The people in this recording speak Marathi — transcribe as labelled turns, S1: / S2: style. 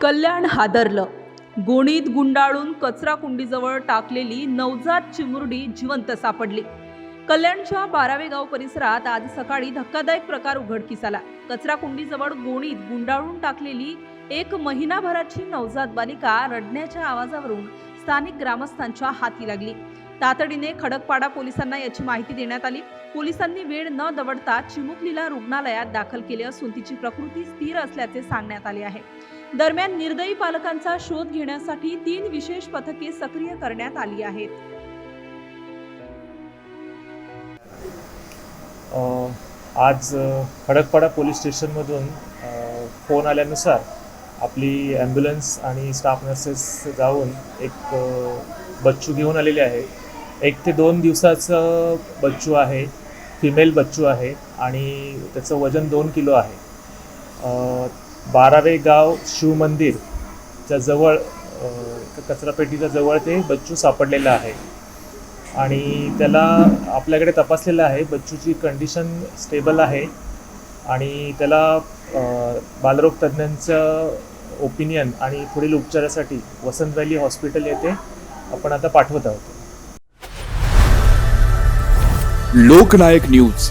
S1: कल्याण हादरलं. गोणीत गुंडाळून कचरा कुंडीजवळ टाकलेली नवजात चिमुरडी जिवंत सापडली. कल्याणच्या बारावे गाव परिसरात आज सकाळी धक्कादायक प्रकार उघडकीस आला. कचरा कुंडीजवळ गोणीत गुंडाळून टाकलेली एक महिनाभराची नवजात बालिका रडण्याच्या आवाजावरून स्थानिक ग्रामस्थांच्या हाती लागली. तातडीने खडकपाडा पोलिसांना याची माहिती देण्यात आली. पोलिसांनी वेळ न दवडता चिमुकलीला रुग्णालयात दाखल केले असून तिची प्रकृती स्थिर असल्याचे सांगण्यात आले आहे. दरम्यान निर्दयी पालकांचा शोध घेण्यासाठी तीन विशेष पथके सक्रिय करण्यात आली आहेत.
S2: आज खडकपाडा पोलीस स्टेशनमधून फोन आल्यानुसार आपली ॲम्ब्युलन्स आणि स्टाफ नर्सेस जाऊन एक बच्चू घेऊन आलेले आहे एक ते दोन दिवसाचं बच्चू आहे फिमेल बच्चू आहे आणि त्याचं वजन दोन किलो आहे. बारावे गाव शिवमंदिरच्या जवळ कचरापेटीच्या जवळ ते बच्चू सापडलेलं आहे. आणि त्याला आपल्याकडे तपासलेलं आहे. बच्चूची कंडिशन स्टेबल आहे. आणि त्याला बालरोग तज्ज्ञांचं ओपिनियन आणि पुढील उपचारासाठी वसंत व्हॅली हॉस्पिटल येथे आपण आता पाठवत आहोत.
S3: लोकनायक न्यूज.